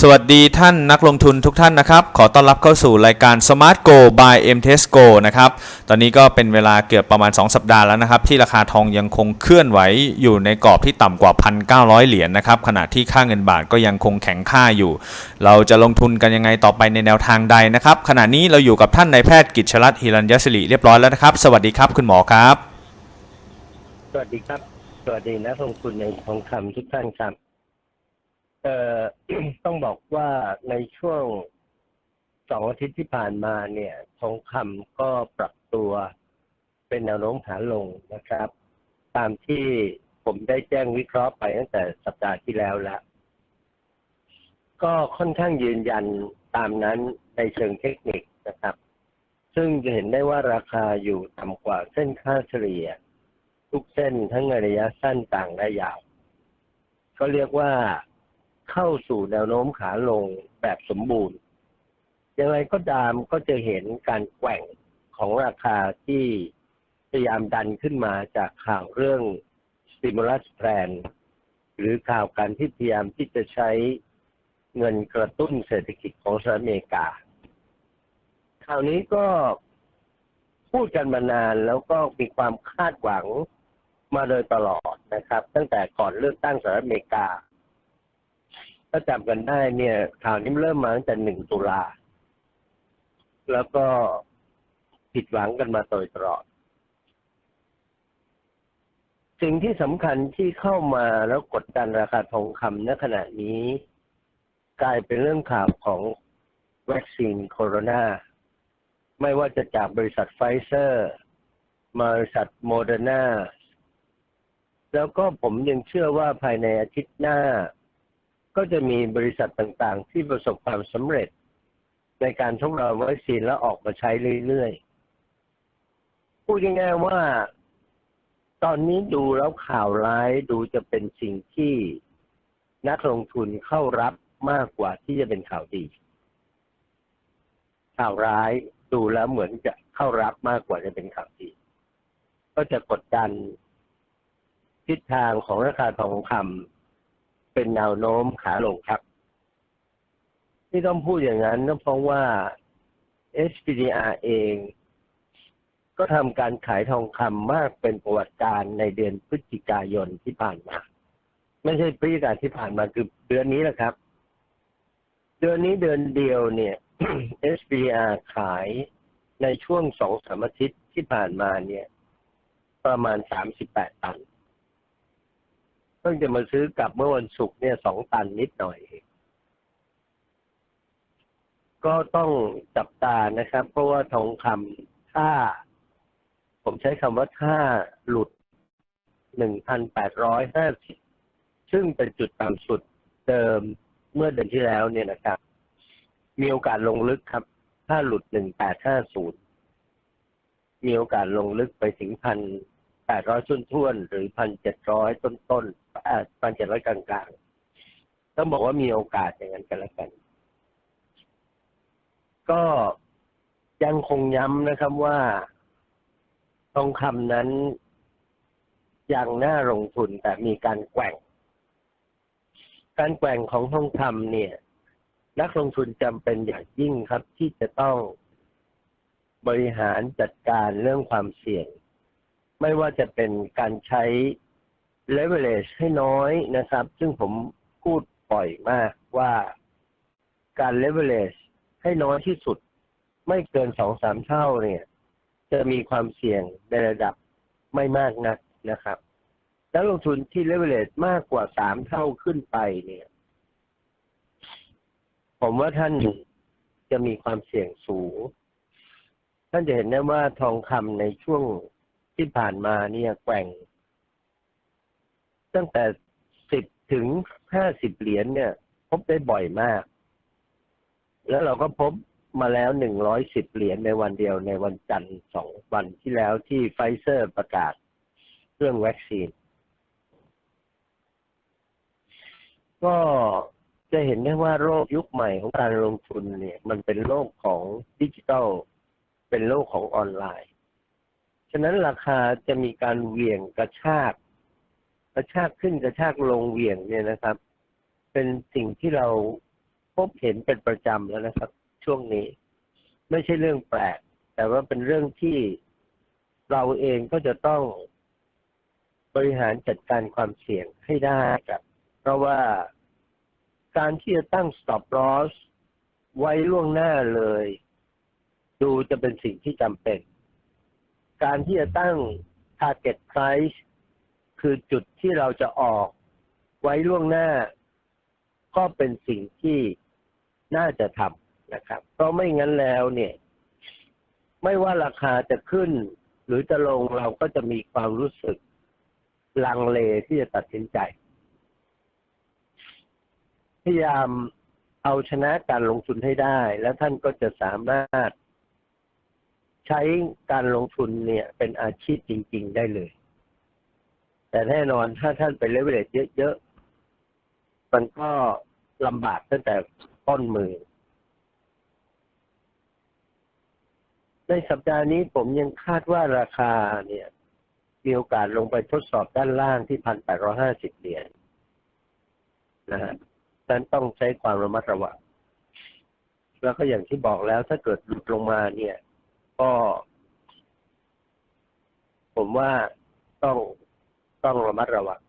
สวัสดีท่านนักลงทุนทุกท่านนะครับ ขอต้อนรับเข้าสู่รายการ Smart Go by m t e s Go นะครับ ตอนนี้ก็เป็นเวลาเกือบประมาณ 2 สัปดาห์แล้วนะครับ ที่ราคาทองยังคงเคลื่อนไหวอยู่ในกรอบที่ต่ำกว่า 1,900 เหรียญนะครับ ขณะที่ค่าเงินบาทก็ยังคงแข็งค่าอยู่ เราจะลงทุนกันยังไงต่อไปในแนวทางใดนะครับ ขณะนี้เราอยู่กับท่านนายแพทย์กิจชลัดหิรัญยศิริเรียบร้อยแล้วนะครับ สวัสดีครับคุณหมอครับ สวัสดีครับ สวัสดีนักลงทุนในทองคำทุกท่านครับ เอ่อต้องบอกว่าในช่วงสองอาทิตย์ที่ผ่านมาเนี่ยทองคำก็ปรับตัวเป็นแนวโน้มขาลงนะครับ ตามที่ผมได้แจ้งวิเคราะห์ไปตั้งแต่สัปดาห์ที่แล้วแล้วก็ค่อนข้างยืนยันตามนั้นในเชิงเทคนิคนะครับ ซึ่งจะเห็นได้ว่าราคาอยู่ต่ำกว่าเส้นค่าเฉลี่ย ทุกเส้นทั้งระยะสั้นต่างและยาว ก็เรียกว่า เข้าสู่แนวโน้มขาลงแบบสมบูรณ์อย่างไรก็ตามก็จะเห็นการแกว่งของราคาที่พยายามดันขึ้นมาจากข่าวเรื่อง stimulus plan หรือข่าวการที่พยายามที่จะใช้เงินกระตุ้นเศรษฐกิจของสหรัฐอเมริกา ข่าวนี้ก็พูดกันมานานแล้วก็มีความคาดหวังมาโดยตลอดนะครับ ตั้งแต่ก่อนเลือกตั้งสหรัฐอเมริกา ถ้าจำกันได้เนี่ยข่าวนี้เริ่มมาตั้งแต่หนึ่งตุลา แล้วก็ผิดหวังกันมาโดยตลอด สิ่งที่สำคัญที่เข้ามาแล้วกดดันราคาทองคำณขณะนี้ กลายเป็นเรื่องข่าวของวัคซีนโคโรนาไม่ว่าจะจากบริษัทไฟเซอร์บริษัทโมเดอร์นาแล้วก็ผมยังเชื่อว่าภายในอาทิตย์หน้า ก็จะมีบริษัทต่างๆ ที่ประสบความสำเร็จ ในการทดลองวัคซีนแล้วออกมาใช้เรื่อยๆ พูดง่ายๆว่า ตอนนี้ดูแล้วข่าวร้ายดูจะเป็นสิ่งที่นักลงทุนเข้ารับมากกว่าที่จะเป็นข่าวดี ข่าวร้ายดูแล้วเหมือนจะเข้ารับมากกว่าจะเป็นข่าวดี ก็จะกดดันทิศทางของราคาทองคำ เป็นแนวโน้มขาลงครับ ที่ต้องพูดอย่างนั้นก็เพราะว่า SPDR เอง ก็ทำการขายทองคำมากเป็นประวัติการในเดือนพฤศจิกายนที่ผ่านมา ไม่ใช่พฤศจิกายนที่ผ่านมาคือเดือนนี้แหละครับ เดือนนี้เดือนเดียวเนี่ย SPDR ขายในช่วงสองสามอาทิตย์ที่ผ่านมาเนี่ย ประมาณสามสิบแปดตัน เพิ่งจะมาซื้อกลับเมื่อวันศุกร์เนี่ยสองตันนิดหน่อย ก็ต้องจับตานะครับ เพราะว่าทองคำถ้า ผมใช้คำว่าถ้าหลุดหนึ่งพันแปดร้อยห้าสิบซึ่งเป็นจุดต่ำสุดเดิมเมื่อเดือนที่แล้วเนี่ยนะครับ มีโอกาสลงลึกครับ ถ้าหลุดหนึ่งแปดห้าศูนย์มีโอกาสลงลึกไปถึงพัน แปดร้อยต้นท้วนหรือพันเจ็ดร้อยต้นต้นพันเจ็ดร้อยกลางๆต้องบอกว่ามีโอกาสอย่างนั้นกันแล้วกัน ก็ยังคงย้ำนะครับว่าทองคำนั้นยังน่าลงทุนแต่มีการแกว่ง การแกว่งของทองคำเนี่ย นักลงทุนจำเป็นอย่างยิ่งครับที่จะต้องบริหารจัดการเรื่องความเสี่ยง ไม่ว่าจะเป็นการใช้ leverage ให้น้อยนะครับ ซึ่งผมพูดบ่อยมากว่าการ leverage ให้น้อยที่สุด ไม่เกินสองสามเท่าเนี่ย จะมีความเสี่ยงในระดับไม่มากนักนะครับ แล้วลงทุนที่ leverage มากกว่าสามเท่าขึ้นไปเนี่ย ผมว่าท่านจะมีความเสี่ยงสูง ท่านจะเห็นได้ว่าทองคำในช่วง ที่ผ่านมาเนี่ยแกว่ง ตั้งแต่สิบถึงห้าสิบเหรียญเนี่ย พบได้บ่อยมาก แล้วเราก็พบมาแล้วหนึ่งร้อยสิบเหรียญในวันเดียวในวันจันทร์สองวันที่แล้วที่ไฟเซอร์ประกาศเรื่องวัคซีน ก็จะเห็นได้ว่าโลกยุคใหม่ของการลงทุนเนี่ย มันเป็นโลกของดิจิทัล เป็นโลกของออนไลน์ ฉะนั้นราคาจะมีการเหวี่ยงกระชาก กระชากขึ้นกระชากลงเหวี่ยงเนี่ยนะครับ เป็นสิ่งที่เราพบเห็นเป็นประจำแล้วนะครับ ช่วงนี้ ไม่ใช่เรื่องแปลก แต่ว่าเป็นเรื่องที่เราเองก็จะต้องบริหารจัดการความเสี่ยงให้ได้ครับ เพราะว่าการที่จะตั้ง stop loss ไว้ล่วงหน้าเลย ดูจะเป็นสิ่งที่จำเป็น การที่จะตั้ง target price คือจุดที่เราจะออกไว้ล่วงหน้า ก็เป็นสิ่งที่น่าจะทำนะครับ เพราะไม่งั้นแล้วเนี่ย ไม่ว่าราคาจะขึ้น หรือจะลงเราก็จะมีความรู้สึกลังเลที่จะตัดสินใจ พยายามเอาชนะการลงทุนให้ได้ แล้วท่านก็จะสามารถ ใช้การลงทุนเนี่ยเป็นอาชีพจริง ๆ ได้เลย แต่แน่นอนถ้าท่านไปเลเวลเยอะๆ มันก็ลำบากตั้งแต่ต้นมือ ในสัปดาห์นี้ผมยังคาดว่าราคาเนี่ย มีโอกาสลงไปทดสอบด้านล่างที่พันแปดร้อห้าสิบเหรียญนะฮะฉะนั้นต้องใช้ความระมัดระวัง แล้วก็อย่างที่บอกแล้วถ้าเกิดหลุดลงมาเนี่ย ก็ ผมว่าต้องต้องระมัดระวัง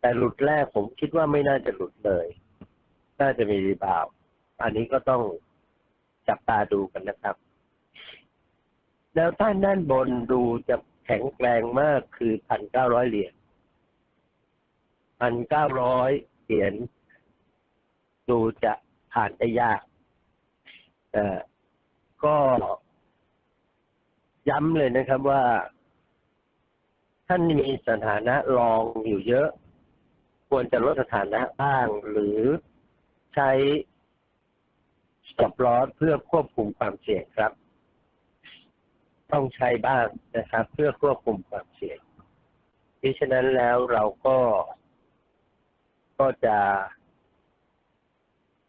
แต่หลุดแรกผมคิดว่าไม่น่าจะหลุดเลย น่าจะมีรีบาว อันนี้ก็ต้องจับตาดูกันนะครับแนวต้านด้านบนดูจะแข็งแกร่งมากคือพันเก้าร้อยเหรียญพันเก้าร้อยเหรียญดูจะผ่านได้ยาก เอ่อ ก็ ย้ำเลยนะครับว่า ท่านมีสถานะรองอยู่เยอะ ควรจะลดสถานะบ้าง หรือใช้ stop loss เพื่อควบคุมความเสี่ยงครับ ต้องใช้บ้างนะครับ เพื่อควบคุมความเสี่ยงดิฉะนั้นแล้วเราก็ก็จะ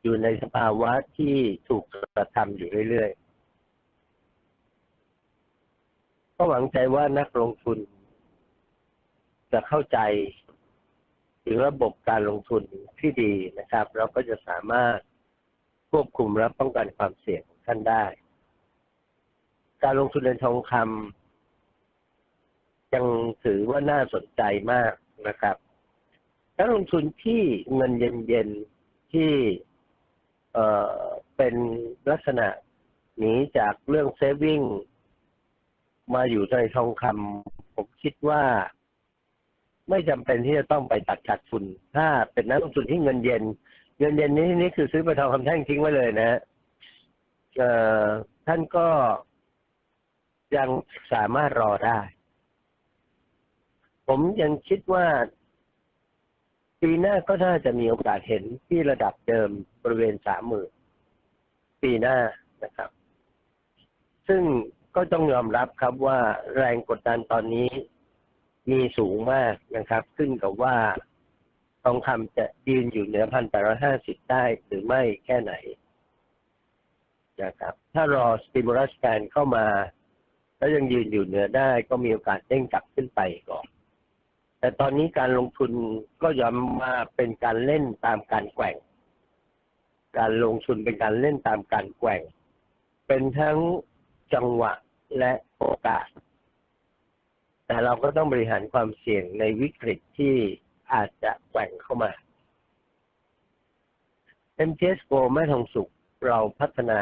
อยู่ในสภาวะที่ถูกกระทำอยู่เรื่อยๆ ก็หวังใจว่านักลงทุน จะเข้าใจถึงระบบการลงทุนที่ดีนะครับ เราก็จะสามารถควบคุมและป้องกันความเสี่ยงของท่านได้ การลงทุนในทองคำยังถือว่าน่าสนใจมากนะครับการลงทุนที่เงินเย็นๆที่เอ่อเป็นลักษณะหนีจากเรื่องเซฟวิ่ง มาอยู่ในทองคำผมคิดว่า ไม่จำเป็นที่จะต้องไปตัดขาดทุน ถ้าเป็นนักลงทุนที่เงินเย็น เงินเย็นนี้นี่คือซื้อไปทองคำแท่งทิ้งไว้เลยนะฮะเออท่านก็ยังสามารถรอได้ ผมยังคิดว่าปีหน้าก็น่าจะมีโอกาสเห็นที่ระดับเดิมบริเวณสามหมื่นปีหน้านะครับ ซึ่ง ก็ต้องยอมรับครับว่าแรงกดดันตอนนี้มีสูงมากนะครับ ขึ้นกับว่าทองคำจะยืนอยู่เหนือพันแปดร้อยห้าสิบได้หรือไม่แค่ไหนนะครับ ถ้ารอสติมูลัสการเข้ามา แล้วยังยืนอยู่เหนือได้ ก็มีโอกาสเด้งกลับขึ้นไปก่อน แต่ตอนนี้การลงทุนก็ยอมมาเป็นการเล่นตามการแกว่ง การลงทุนเป็นการเล่นตามการแกว่ง เป็นทั้งจังหวะ และโอกาส แต่เราก็ต้องบริหารความเสี่ยงในวิกฤตที่อาจจะแกว่งเข้ามา MTS Go แม่ทองสุขเราพัฒนา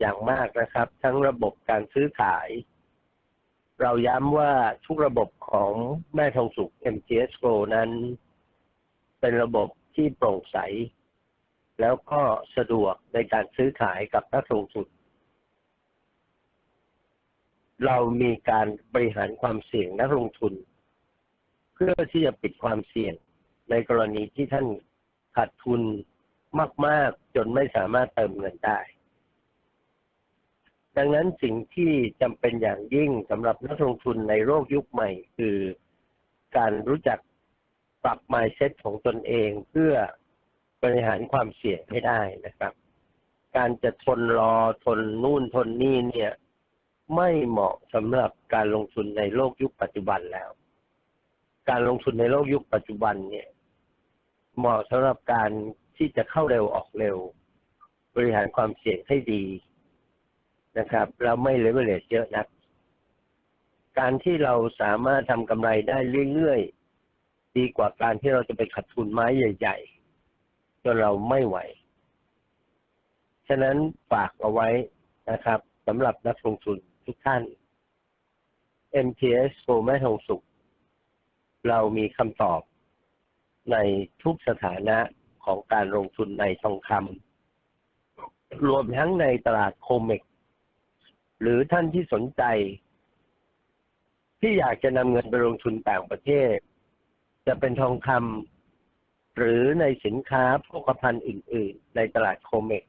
อย่างมากนะครับ ทั้งระบบการซื้อขาย เราย้ำว่าทุกระบบของแม่ทองสุข MTS Go นั้น เป็นระบบที่โปร่งใส แล้วก็สะดวกในการซื้อขายกับนักลงทุน เรามีการบริหารความเสี่ยงนักลงทุน เพื่อที่จะปิดความเสี่ยง ในกรณีที่ท่านขาดทุนมาก ๆ จนไม่สามารถเติมเงินได้ ดังนั้นสิ่งที่จำเป็นอย่างยิ่งสำหรับนักลงทุนในโลกยุคใหม่ คือการรู้จักปรับ mindset ของตนเองเพื่อบริหารความเสี่ยงให้ได้นะครับ การจะทนรอทนนู่นทนนี่เนี่ย ไม่เหมาะสำหรับการลงทุนในโลกยุคปัจจุบันแล้ว การลงทุนในโลกยุคปัจจุบันเนี่ย เหมาะสำหรับการที่จะเข้าเร็วออกเร็ว บริหารความเสี่ยงให้ดีนะครับแล้วไม่เลเวลเลเยอะนักการที่เราสามารถทำกำไรได้เรื่อยๆ ดีกว่าการที่เราจะไปขัดทุนไม้ใหญ่ๆ จนเราไม่ไหว ฉะนั้นฝากเอาไว้นะครับสำหรับนักลงทุน ทุกท่าน MTS โกแม่ทองสุข เรามีคำตอบในทุกสถานะของการลงทุนในทองคำรวมทั้งในตลาดโคเมกหรือท่านที่สนใจ ที่อยากจะนำเงินไปลงทุนต่างประเทศ จะเป็นทองคำหรือในสินค้าโภคภัณฑ์อื่น ๆ ในตลาดโคเมก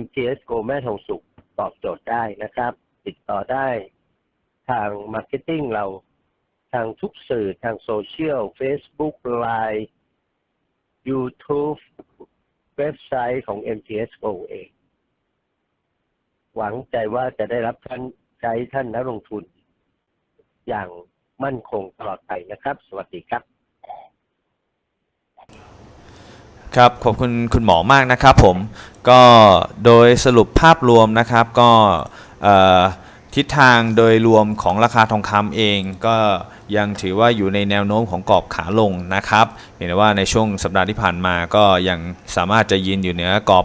MTS Go แม่ทองสุขตอบโจทย์ได้นะครับ ติดต่อได้ ทางมาร์เก็ตติ้งเราทางทุกสื่อทางโซเชียล Facebook Line YouTube เว็บไซต์ของ MTS Go เองหวังใจว่าจะได้รับท่านใช้ท่านนักลงทุน อย่างมั่นคงตลอดไปนะครับ สวัสดีครับ ครับขอบคุณคุณหมอมากนะครับผมก็โดยสรุปภาพรวมนะครับก็ ทิศทางโดยรวมของราคาทองคำเองก็ยังถือว่าอยู่ในแนวโน้มของกรอบขาลงนะครับ เห็นว่าในช่วงสัปดาห์ที่ผ่านมาก็ยังสามารถจะยืนอยู่เหนือกรอบ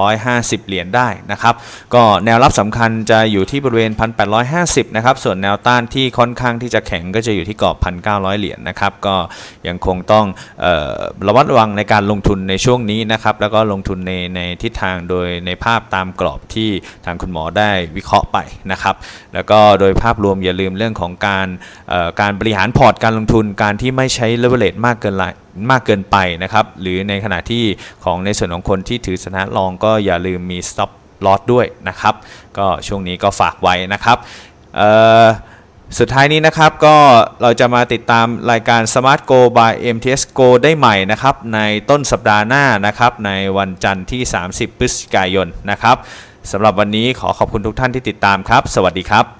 1,850 เหรียญได้นะครับ ก็แนวรับสำคัญจะอยู่ที่บริเวณ 1,850 นะครับ ส่วนแนวต้านที่ค่อนข้างที่จะแข็งก็จะอยู่ที่กรอบ 1,900 เหรียญนะครับ ก็ยังคงต้องออระมัดระวังในการลงทุนในช่วงนี้นะครับ แล้วก็ลงทุนในในทิศทางโดยในภาพตามกรอบที่ทางคุณหมอได้วิเคราะห์ไปนะครับ แล้วก็โดยภาพรวมอย่าลืมเรื่องของการการบริหารพอร์ตการลงทุนการที่ไม่ใช้เลเวลเลตมากเกินไล มากเกินไปนะครับ หรือในขณะที่ของในส่วนของคนที่ถือสถานะรองก็อย่าลืมมี stop loss ด้วยนะครับ ก็ช่วงนี้ก็ฝากไว้นะครับสุดท้ายนี้นะครับก็เราจะมาติดตามรายการ Smart Go by MTS Go ได้ใหม่นะครับในต้นสัปดาห์หน้านะครับในวันจันทร์ที่ 30 พฤศจิกายนนะครับสำหรับวันนี้ขอขอบคุณทุกท่านที่ติดตามครับ สวัสดีครับ